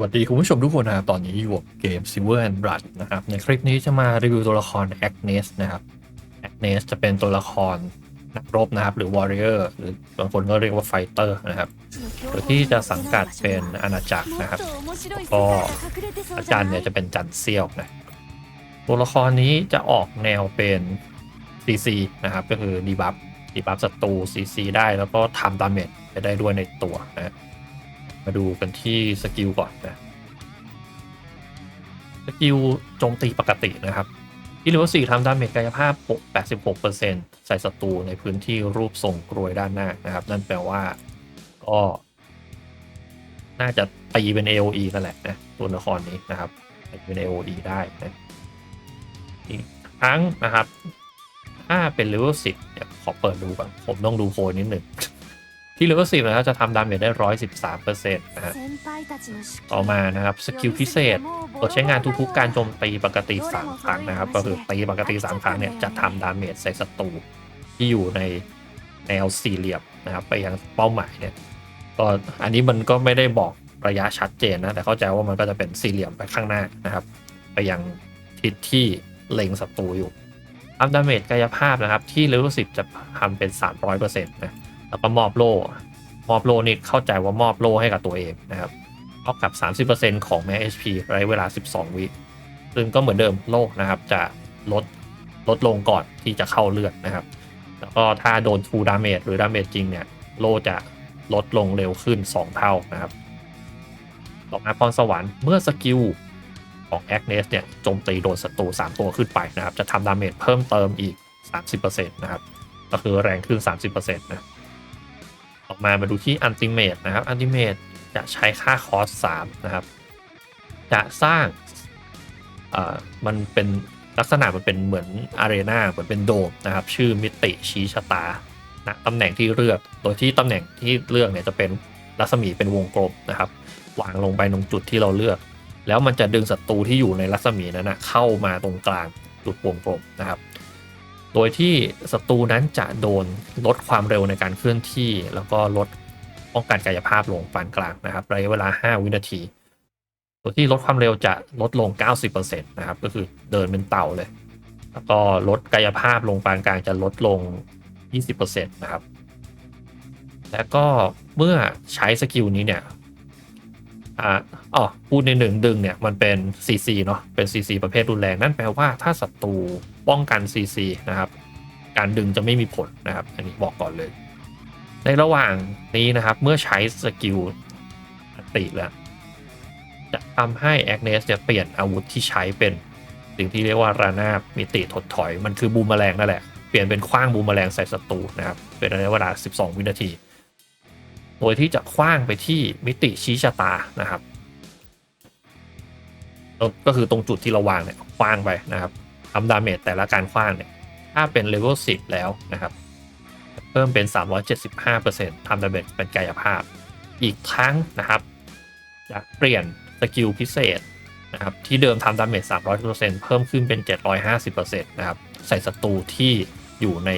วัสดีคุณผู้ชมทุกคนนะครับตอนนี้อยู่กับเกม Silver and Blood นะครับ ในคลิปนี้จะมารีวิวตัวละคร Agnes นะครับ Agnes จะเป็นตัวละครนักรบนะครับ หรือ Warrior หรือบางคนก็เรียกว่า Fighter นะครับโดยที่จะสังกัดเป็นอาณาจักรนะครับก็อาจารย์เนี่ยจะจะเป็นจันเซียวนะตัวละครนี้จะออกแนวเป็น CC นะครับ ก็คือดีบัฟดีบัฟศัตรู CC ได้แล้วก็ทำดาเมจไปได้ด้วยในตัวนะ มาดูกันที่สกิลก่อนนะสกิลโจมตีปกตินะครับที่เลเวล4ทำดาเมจกายภาพ 86%ใส่ศัตรูในพื้นที่รูปทรงกรวยด้านหน้านะครับ นั่นแปลว่าก็ น่าจะตีเป็น AOE นั่นแหละนะตัวละครนี้นะครับตีเป็น AOE ได้นะอีกครั้งนะครับ ถ้าเป็นเลเวล10เนี่ยขอเปิดดูก่อนผมต้องดูโพนิดหนึ่ง ที่เลเวล10นะครับจะทำดาเมจได้113%นะฮะต่ต่ออมามานะครับสกิลพิเศษเปิเปิดดใช้ใช้านนงางทุทุกกๆๆกาการรโจโจมมตีตีปปกกติติ3 3คครั้รั้งงนะนะคครัรับบก็ก็คืคืออตีตีปปกกติติ3 3คครั้รั้งงเนี่เนี่ยยจะจะทำทำดาดาเมเมจจใส่ใส่ศัศัตตรูรูที่อยู่ในแนวสี่เหลี่ยมนะครับไปยังเป้าหมายเนี่ยก็อันนี้มันก็ไม่ได้บอกระยะชัดเจนนะแต่เข้าใจว่ามันก็จะเป็นสี่เหลี่ยมไปข้างหน้านะครับ ไปยังทิศที่เล็งศัตรูอยู่ทำดาเมจกายภาพนะครับที่เลเวล10จะทำเป็น 300%นะ แล้วก็มอบโล่มอบโล่นี่เข้าใจว่ามอบโล่ให้กับตัวเองนะครับเท่ากับ 30%ของแม้ HP ระยะเวลา 12 วิซึ่งก็เหมือนเดิมโล่นะครับจะลดลดลงก่อนที่จะเข้าเลือดนะครับ แล้วก็ถ้าโดน full damage หรือ damage จริงเนี่ยโล่จะลดลงเร็วขึ้น 2 เท่านะครับต่อมาพรสวรรค์เมื่อสกิลของ Agnes เนี่ยโจมตีโดนศัตรู3 ตัวขึ้นไปนะครับ จะทำดาเมจเพิ่มเติมอีก 30%นะครับ ก็คือแรงขึ้น 30%นะ ต่อมามาดูที่ Ultimate นะครับ Ultimate จะใช้ค่าคอส3นะครับ จะสร้างมันเป็นลักษณะมันเป็นเหมือนอารีนาเหมือนเป็นโดมนะครับ ชื่อมิติชี้ชะตาณตำแหน่งที่เลือกโดยที่ตำแหน่งที่เลือกเนี่ยจะเป็นรัศมีเป็นวงกลมนะครับ วางลงไปตรงจุดที่เราเลือก แล้วมันจะดึงศัตรูที่อยู่ในรัศมีนั้นนะเข้ามาตรงกลางจุดวงกลมนะครับ โดยที่ศัตรูนั้นจะโดนลดความเร็วในการเคลื่อนที่ แล้วก็ลดป้องกันกายภาพลงปานกลางนะครับระยะเวลา 5 วินาทีโดยที่ลดความเร็วจะลดลง 90%นะครับก็คือเดินเป็นเต่าเลย แล้วก็ลดกายภาพลงปานกลางจะลดลง 20%นะครับ แล้วก็เมื่อใช้สกิลนี้เนี่ยอ่าอ๋อพูดในหนึ่งดึงเนี่ยมันเป็น CC เนาะเป็น CC ประเภทรุนแรงนั่นแปลว่าถ้าศัตรู ป้องกัน CC นะครับ การดึงจะไม่มีผลนะครับ อันนี้บอกก่อนเลย ในระหว่างนี้นะครับเมื่อใช้สกิลติแล้วจะทำให้แอคเนสเนี่ยเปลี่ยนอาวุธที่ใช้เป็นสิ่งที่เรียกว่ารานาบมิติถดถอย มันคือบูมแมลงนั่นแหละ เปลี่ยนเป็นคว้างบูมแมลงใส่ศัตรูนะครับ เป็นระยะเวลา 12 วินาที โดยที่จะคว้างไปที่มิติชี้ชะตานะครับ ก็คือตรงจุดที่เราวางเนี่ยคว้างไปนะครับ ทำดาเมจแต่ละการคว้างเนี่ย ถ้าเป็นเลเวล10 แล้วนะครับ เพิ่มเป็น 375%ทำดาเมจเป็นกายภาพ อีกครั้งนะครับจะเปลี่ยนสกิลพิเศษนะครับที่เดิมทำดาเมจ300%เพิ่มขึ้นเป็น 750%นะครับใส่ศัตรูที่อยู่ใน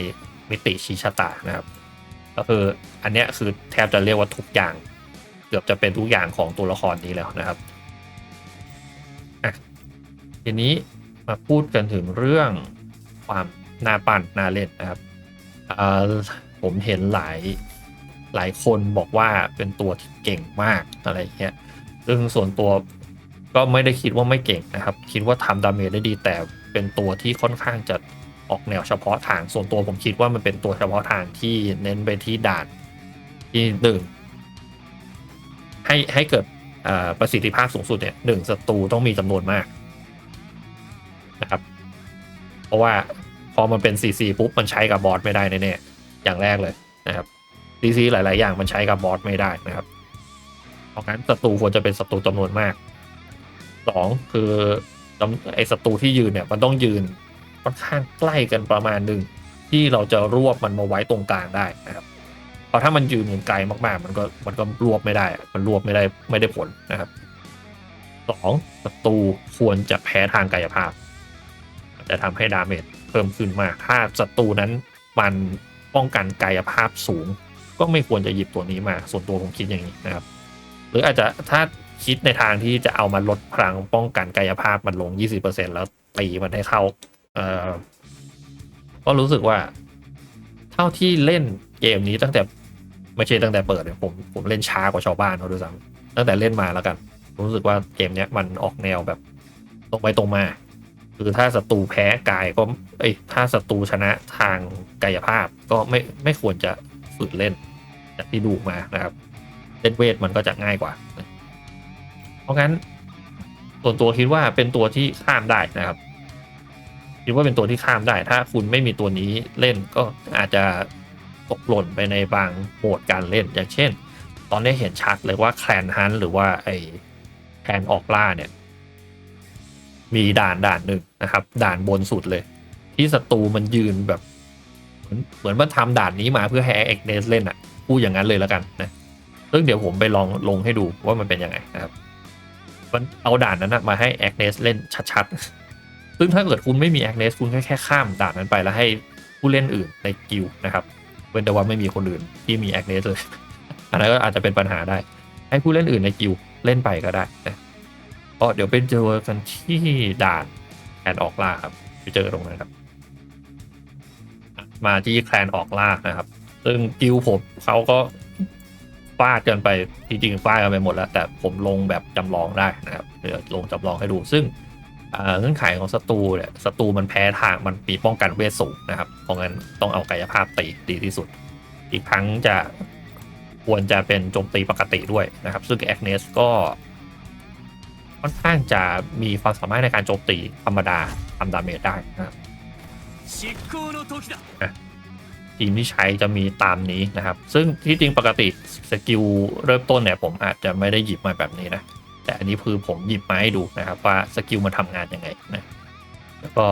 มิติชีชะตานะครับ ก็คืออันนี้คือแทบจะเรียกว่าทุกอย่าง เกือบจะเป็นทุกอย่างของตัวละครนี้แล้วนะครับอะทีนี้ มาพูดกันถึงเรื่องความน่าปั่นน่าเล่นนะครับผมเห็นหลายหลายคนบอกว่าเป็นตัวที่เก่งมากอะไรเงี้ยซึ่งส่วนตัวก็ไม่ได้คิดว่าไม่เก่งนะครับ คิดว่าทำดาเมจได้ดีแต่เป็นตัวที่ค่อนข้างจะออกแนวเฉพาะทางส่วนตัวผมคิดว่ามันเป็นตัวเฉพาะทางที่เน้นไปที่ด่านที่หนึ่งให้ให้เกิดประสิทธิภาพสูงสุดเนี่ยหนึ่งศัตรูต้องมีจำนวนมาก นะครับ เพราะว่าพอมันเป็น CC ปุ๊บมันใช้กับบอสไม่ได้แน่ๆอย่างแรกเลยนะครับ CC หลาย ๆ อย่างมันใช้กับบอสไม่ได้นะครับ เพราะงั้นศัตรูควรจะเป็นศัตรูจำนวนมากสองคือไอศัตรูที่ยืนเนี่ยมันต้องยืนค่อนข้างใกล้กันประมาณหนึ่งที่เราจะรวบมันมาไว้ตรงกลางได้นะครับเพราะถ้ามันยืนไกลมากๆ มันก็มันก็รวบไม่ได้ มันรวบไม่ได้ไม่ได้ผลนะครับสองศัตรูควรจะแพ้ทางกายภาพ จะทำให้ดาเมจเพิ่มขึ้นมาก ถ้าศัตรูนั้นมันป้องกันกายภาพสูง ก็ไม่ควรจะหยิบตัวนี้มา ส่วนตัวผมคิดอย่างนี้นะครับ หรืออาจจะถ้าคิดในทางที่จะเอามาลดพลังป้องกันกายภาพมันลง 20%แล้วตีมันให้เข้าเอ่อก็รู้สึกว่า เท่าที่เล่นเกมนี้ตั้งแต่ไม่ใช่ตั้งแต่เปิดเนี่ยผมผมเล่นช้ากว่าชาวบ้านเขาด้วยซ้ำตั้งแต่เล่นมาแล้วกัน รู้สึกว่าเกมเนี้ยมันออกแนวแบบตรงไปตรงมา คือถ้าศัตรูแพ้กายก็เอ้ยถ้าศัตรูชนะทางกายภาพก็ไม่ไม่ควรจะฝืนเล่นจากที่ดูมานะครับเล่นเวทมันก็จะง่ายกว่า เพราะงั้นส่วนตัวคิดว่าเป็นตัวที่ข้ามได้นะครับคิดว่าเป็นตัวที่ข้ามได้ ถ้าคุณไม่มีตัวนี้เล่นก็อาจจะตกหล่นไปในบางโหมดการเล่น อย่างเช่น ตอนนี้เห็นชัดเลยว่าแคลนฮันหรือว่าไอแคลนออกล่าเนี่ย มีด่านด่านหนึ่งนะครับ ด่านบนสุดเลย ที่ศัตรูมันยืนแบบ เหมือนเหมือนมันทำด่านนี้มาเพื่อให้เอ็กเนสเล่นอะพูดอย่างนั้นเลยแล้วกันนะซึ่งเดี๋ยวผมไปลองลงให้ดูว่ามันเป็นยังไงนะครับมันเอาด่านนั้นนะมาให้แอคเนสเล่นชัดๆ ซึ่งถ้าเกิดคุณไม่มีแอคเนสคุณแค่แค่ข้ามด่านนั้นไปแล้วให้ผู้เล่นอื่นในกิลนะครับเว้นแต่ว่าไม่มีคนอื่นที่มีแอคเนสเลย อันนั้นก็อาจจะเป็นปัญหาได้ ให้ผู้เล่นอื่นในกิลเล่นไปก็ได้นะ ก็เดี๋ยวไปเจอกันที่ด่านแอนออกล่าครับไปเจอตรงนั้นครับ มาที่แคลนออกล่านะครับ ซึ่งกิลด์ผมเขาก็ฟาดกันไปจริงๆฟาดกันไปหมดแล้ว แต่ผมลงแบบจำลองได้นะครับเดี๋ยวลงจำลองให้ดู ซึ่งเงื่อนไขของศัตรูเนี่ยศัตรูมันแพ้ทางมันมีป้องกันเวทสูงนะครับ เพราะงั้นต้องเอากายภาพตีดีที่สุด อีกครั้งจะควรจะเป็นโจมตีปกติด้วยนะครับ ซึ่งแอคเนสก็ ค่อนข้างจะมีความสามารถในการโจมตีธรรมดาทำดาเมจได้นะครับทีมที่ใช้จะมีตามนี้นะครับ ซึ่งที่จริงปกติสกิลเริ่มต้นเนี่ยผมอาจจะไม่ได้หยิบมาแบบนี้นะ แต่อันนี้คือผมหยิบมาให้ดูนะครับว่าสกิลมันทำงานยังไงนะ แล้วก็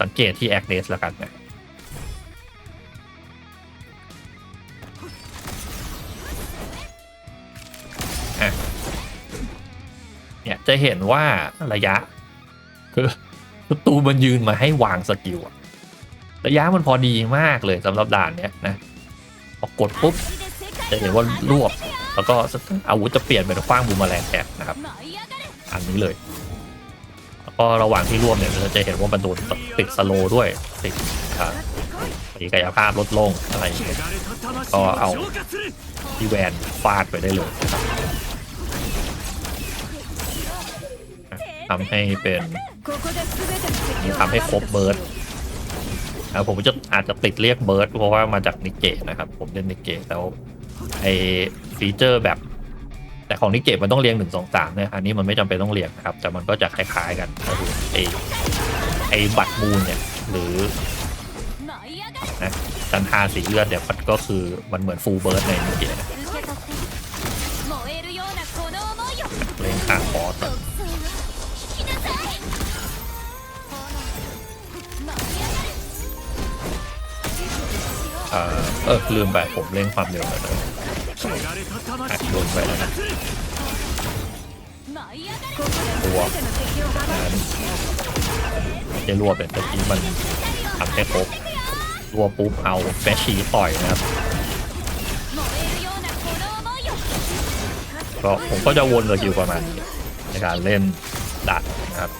สังเกตที่แอคเนสแล้วกันนะ เนี่ยจะเห็นว่าระยะ คือประตูมันยืนมาให้วางสกิลระยะมันพอดีมากเลยสำหรับด่านเนี้ยนะพอกดปุ๊บจะเห็นว่ารวบแล้วก็อาวุธจะเปลี่ยนเป็นคว้างบูมแมลงแทนนะครับอันนี้เลย แล้วก็ระหว่างที่รวบเนี่ยเราจะเห็นว่ามันโดนติดสโลด้วยติดครับมีกายภาพลดลงอะไรก็เอาที่แวนฟาดไปได้เลย ทำให้เป็นนี่ทำให้ครบเบิร์ดอ่าผมจะอาจจะติดเรียกเบิร์ดเพราะว่ามาจากนิกเกะนะครับ ผมเล่นนิกเกะแล้วไอฟีเจอร์แบบ แต่ของนิกเกะมันต้องเรียงหนึ่งสองสามเนี่ยอันนี้มันไม่จำเป็นต้องเรียงนะครับ แต่มันก็จะคล้ายๆกันก็คือไอไอบัตรมูลเนี่ยหรือนะจันทาสีเลือดเนี่ยมันก็คือมันเหมือนฟูลเบิร์ดในนิกเกะ เออลืมไปผมเล่นความเร็วแล้วนะหักโดนไปแล้วนะตัวนั้นจะรัวเป็นตะกี้มันทำให้ครบรัวปุ๊บเอาแฟชีต่อยนะครับก็ผมก็จะวนสกิลประมาณในการเล่นดัดนะครับ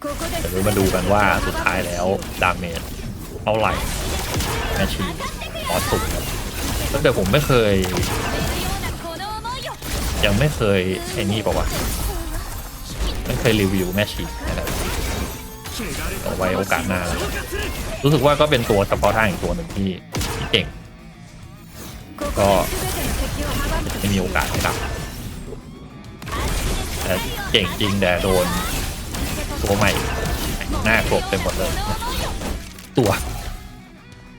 เดี๋ยวมาดูกันว่าสุดท้ายแล้วดาเมจเท่าไหร่แมชชีขอสุดครับตั้งแต่ผมไม่เคย ยังไม่เคยไอ้นี่ปะวะไม่เคยรีวิวแมชีนะครับเอาไว้โอกาสหน้า รู้สึกว่าก็เป็นตัวเฉพาะทางอีกตัวหนึ่งที่ทเก่ง ก็ไม่มีโอกาสให้รับแต่เก่งจริงแต่โดน ตัวใหม่หน้ากลบเต็มหมดเลยตัว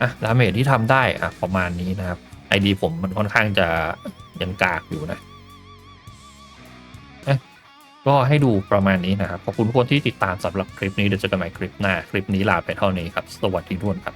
อะดาเมจที่ทำได้อะประมาณนี้นะครับไอดีผมมันค่อนข้างจะยังกากอยู่นะเอ๊ะก็ให้ดูประมาณนี้นะครับ ขอบคุณทุกคนที่ติดตามสำหรับคลิปนี้เดี๋ยวเจอกันใหม่คลิปหน้า คลิปนี้ลาไปเท่านี้ครับ สวัสดีทุกคนครับ